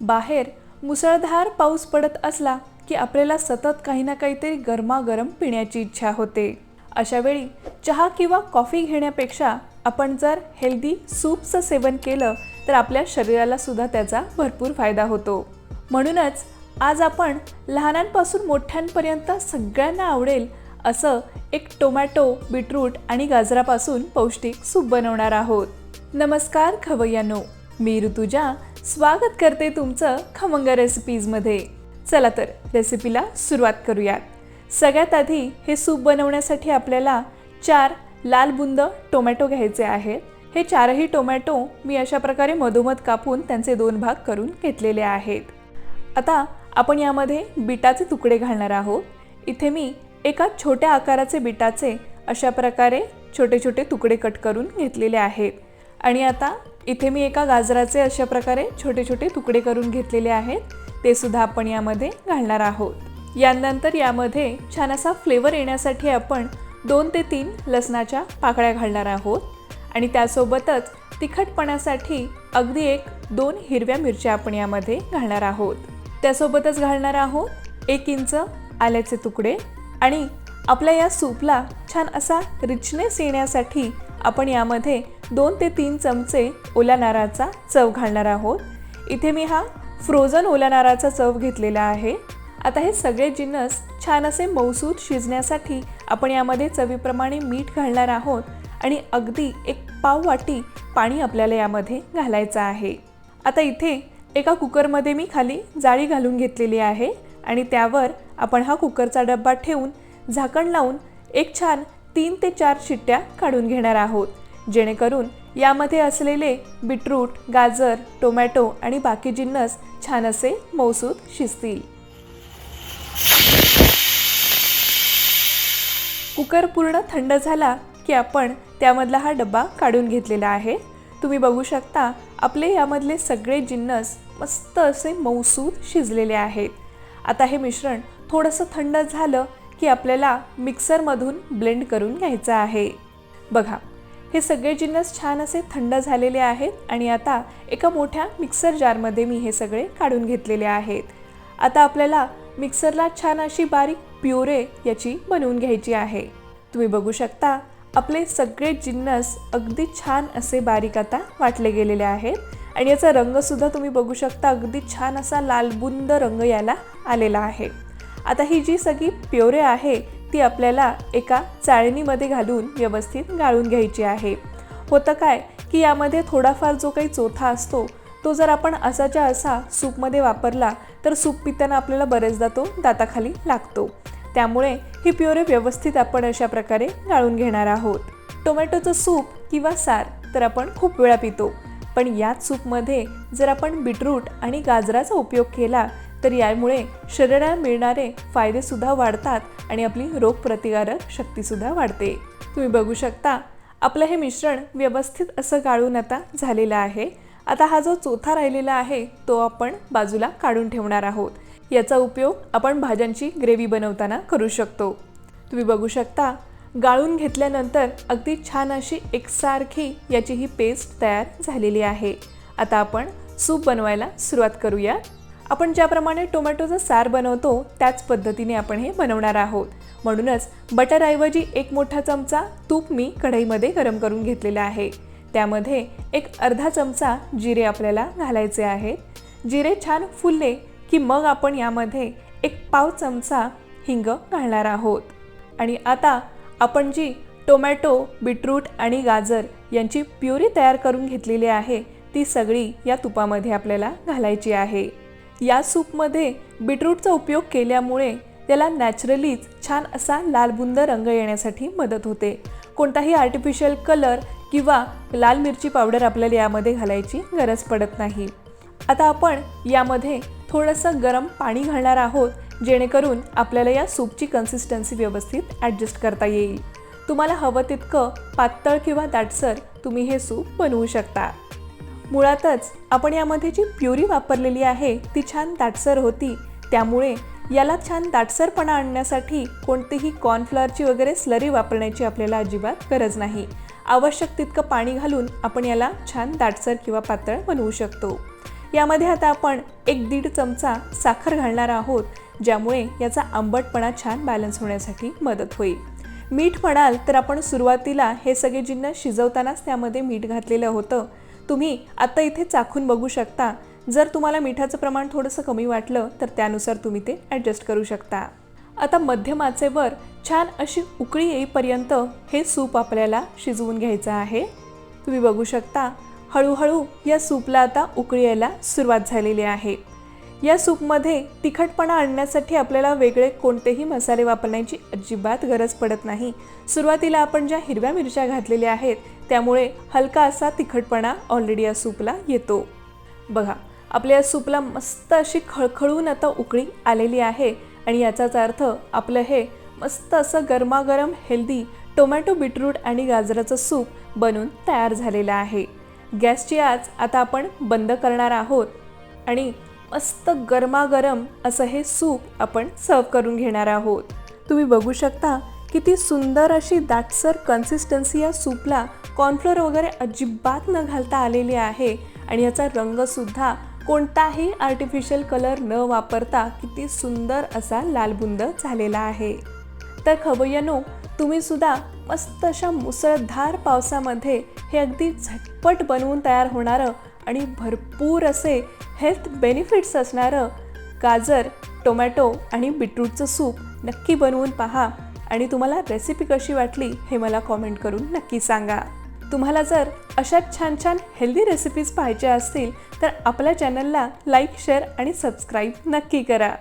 बाहेर मुसळधार पाऊस पडत असला की आपल्याला सतत काही ना काहीतरी गरमागरम पिण्याची इच्छा होते. अशा वेळी चहा किंवा कॉफी घेण्यापेक्षा आपण जर हेल्दी सूपचं सेवन केलं तर आपल्या शरीराला सुद्धा त्याचा भरपूर फायदा होतो. म्हणूनच आज आपण लहानांपासून मोठ्यांपर्यंत सगळ्यांना आवडेल असं एक टोमॅटो बीटरूट आणि गाजरापासून पौष्टिक सूप बनवणार आहोत. नमस्कार खवय्यानो मी ऋतुजा स्वागत करते तुमचं खमंग रेसिपीजमध्ये चला तर रेसिपीला सुरुवात करूयात. सगळ्यात आधी हे सूप बनवण्यासाठी आपल्याला चार लाल बुंद टोमॅटो घ्यायचे आहेत. हे चारही टोमॅटो मी अशा प्रकारे मधोमध कापून त्यांचे दोन भाग करून घेतलेले आहेत. आता आपण यामध्ये बिटाचे तुकडे घालणार आहोत. इथे मी एका छोट्या आकाराचे बिटाचे अशा प्रकारे छोटे छोटे तुकडे कट करून घेतलेले आहेत. आणि आता इथे मी एका गाजराचे अशा प्रकारे छोटे छोटे तुकडे करून घेतलेले आहेत. ते सुद्धा आपण यामध्ये घालणार आहोत. यानंतर यामध्ये छान असा फ्लेवर येण्यासाठी आपण दोन ते तीन लसणाच्या पाकळ्या घालणार आहोत. आणि त्यासोबतच तिखटपणासाठी अगदी एक दोन हिरव्या मिरच्या आपण यामध्ये घालणार आहोत. त्यासोबतच घालणार आहोत एक इंच आल्याचे तुकडे. आणि आपल्या या सूपला छान असा रिचनेस येण्यासाठी आपण यामध्ये दोन ते तीन चमचे ओल्या नारळाचा चव घालणार आहोत. इथे मी हा फ्रोझन ओल्या नारळाचा चव घेतलेला आहे. आता हे सगळे जिन्नस छान असे मौसूद शिजण्यासाठी आपण यामध्ये चवीप्रमाणे मीठ घालणार आहोत आणि अगदी एक पाव वाटी पाणी आपल्याला यामध्ये घालायचं आहे. आता इथे एका कुकरमध्ये मी खाली जाळी घालून घेतलेली आहे आणि त्यावर आपण हा कुकरचा डब्बा ठेवून झाकण लावून एक छान तीन ते चार शिट्ट्या काढून घेणार आहोत. जेणेकरून यामध्ये असलेले बीटरूट गाजर टोमॅटो आणि बाकी जिन्नस छान असे मौसूद शिजतील. कुकर पूर्ण थंड झाला की आपण त्यामधला हा डब्बा काढून घेतलेला आहे. तुम्ही बघू शकता आपले यामधले सगळे जिन्नस मस्त असे मौसूद शिजलेले आहेत. आता हे मिश्रण थोडंसं थंड झालं की आपल्याला मिक्सरमधून ब्लेंड करून घ्यायचं आहे. बघा हे सगळे जिन्नस छान असे थंड झालेले आहेत आणि आता एका मोठ्या मिक्सर जारमध्ये मी हे सगळे काढून घेतलेले आहेत. आता आपल्याला मिक्सरला छान अशी बारीक प्युरे याची बनवून घ्यायची आहे. तुम्ही बघू शकता आपले सगळे जिन्नस अगदी छान असे बारीक आता वाटले गेलेले आहेत आणि याचा रंगसुद्धा तुम्ही बघू शकता अगदी छान असा लालबुंद रंग याला आलेला आहे. आता ही जी सगळी प्युरे आहे ती आपल्याला एका चाळणीमध्ये घालून व्यवस्थित गाळून घ्यायची आहे. होतं काय की यामध्ये थोडाफार जो काही चोथा असतो तो जर आपण असाच्या असा सूपमध्ये वापरला तर सूप पिताना आपल्याला बरेचदा तो दाताखाली लागतो. त्यामुळे ही प्युरे व्यवस्थित आपण अशा प्रकारे गाळून घेणार आहोत. टोमॅटोचं सूप किंवा सार तर आपण खूप वेळा पितो पण याच सूपमध्ये जर आपण बीटरूट आणि गाजराचा उपयोग केला तर यामुळे शरीराला मिळणारे फायदेसुद्धा वाढतात आणि आपली रोगप्रतिकारक शक्तीसुद्धा वाढते. तुम्ही बघू शकता आपलं हे मिश्रण व्यवस्थित असं गाळून आता झालेलं आहे. आता हा जो चोथा राहिलेला आहे तो आपण बाजूला काढून ठेवणार आहोत. याचा उपयोग आपण भाज्यांची ग्रेव्ही बनवताना करू शकतो. तुम्ही बघू शकता गाळून घेतल्यानंतर अगदी छान अशी एकसारखी याची ही पेस्ट तयार झालेली आहे. आता आपण सूप बनवायला सुरुवात करूया आपण ज्याप्रमाणे टोमॅटोचं सार बनवतो त्याच पद्धतीने आपण हे बनवणार आहोत. म्हणूनच बटरऐवजी एक मोठा चमचा तूप मी कढईमध्ये गरम करून घेतलेला आहे. त्यामध्ये एक अर्धा चमचा जिरे आपल्याला घालायचे आहेत. जिरे छान फुलले की मग आपण यामध्ये एक पाव चमचा हिंग घालणार आहोत. आणि आता आपण जी टोमॅटो बीटरूट आणि गाजर यांची प्युरी तयार करून घेतलेली आहे ती सगळी या तुपामध्ये आपल्याला घालायची आहे. या सूपमध्ये बीटरूटचा उपयोग केल्यामुळे त्याला नॅचरलीच छान असा लालबुंद रंग येण्यासाठी मदत होते. कोणताही आर्टिफिशियल कलर किंवा लाल मिरची पावडर आपल्याला यामध्ये घालायची गरज पडत नाही. आता आपण यामध्ये थोडंसं गरम पाणी घालणार आहोत जेणेकरून आपल्याला या सूपची कन्सिस्टन्सी व्यवस्थित ॲडजस्ट करता येईल. तुम्हाला हवं तितकं पातळ किंवा दाटसर तुम्ही हे सूप बनवू शकता. मुळातच आपण यामध्ये जी प्युरी वापरलेली आहे ती छान दाटसर होती. त्यामुळे याला छान दाटसरपणा आणण्यासाठी कोणतीही कॉर्नफ्लॉवरची वगैरे स्लरी वापरण्याची आपल्याला अजिबात गरज नाही. आवश्यक तितकं पाणी घालून आपण याला छान दाटसर किंवा पातळ बनवू शकतो. यामध्ये आता आपण एक दीड चमचा साखर घालणार आहोत ज्यामुळे याचा आंबटपणा छान बॅलन्स होण्यासाठी मदत होईल. मीठ म्हणाल तर आपण सुरुवातीला हे सगळे जिन्न शिजवतानाच त्यामध्ये मीठ घातलेलं होतं. तुम्ही आता इथे चाखून बघू शकता. जर तुम्हाला मिठाचं प्रमाण थोडंसं कमी वाटलं तर त्यानुसार तुम्ही ते ॲडजस्ट करू शकता. आता मध्यमाचेवर छान अशी उकळी येईपर्यंत हे सूप आपल्याला शिजवून घ्यायचं आहे. तुम्ही बघू शकता हळूहळू या सूपला आता उकळी यायला सुरुवात झालेली आहे. या सूपमध्ये तिखटपणा आणण्यासाठी आपल्याला वेगळे कोणतेही मसाले वापरण्याची अजिबात गरज पडत नाही. सुरुवातीला आपण ज्या हिरव्या मिरच्या घातलेल्या आहेत त्यामुळे हलका असा तिखटपणा ऑलरेडी या सूपला येतो. बघा आपल्या या सूपला मस्त अशी खळखळून आता उकळी आलेली आहे आणि याचाच अर्थ आपलं हे मस्त असं गरमागरम हेल्दी टोमॅटो बीटरूट आणि गाजराचं सूप बनून तयार झालेलं आहे. गॅसची आज आता आपण बंद करणार आहोत आणि मस्त गरमागरम असं हे सूप आपण सर्व करून घेणार आहोत. तुम्ही बघू शकता किती सुंदर अशी दाटसर कन्सिस्टन्सी या सूपला कॉर्नफ्लोअर वगैरे अजिबात न घालता आलेली आहे आणि याचा रंगसुद्धा कोणताही आर्टिफिशियल कलर न वापरता किती सुंदर असा लालबुंद झालेला आहे. तर खवय्यानो तुम्ही सुद्धा मस्त अशा मुसळधार पावसामध्ये हे अगदी झटपट बनवून तयार होणारं आणि भरपूर असे हेल्थ बेनिफिट्स असणारं गाजर टोमॅटो आणि बीटरूटचं सूप नक्की बनवून पहा आणि तुम्हाला रेसिपी कशी वाटली हे मला कॉमेंट करून नक्की सांगा. तुम्हाला जर अशाच छान छान हेल्दी रेसिपीज पाहिजे असतील तर आपल्या चॅनलला लाईक शेअर आणि सबस्क्राईब नक्की करा.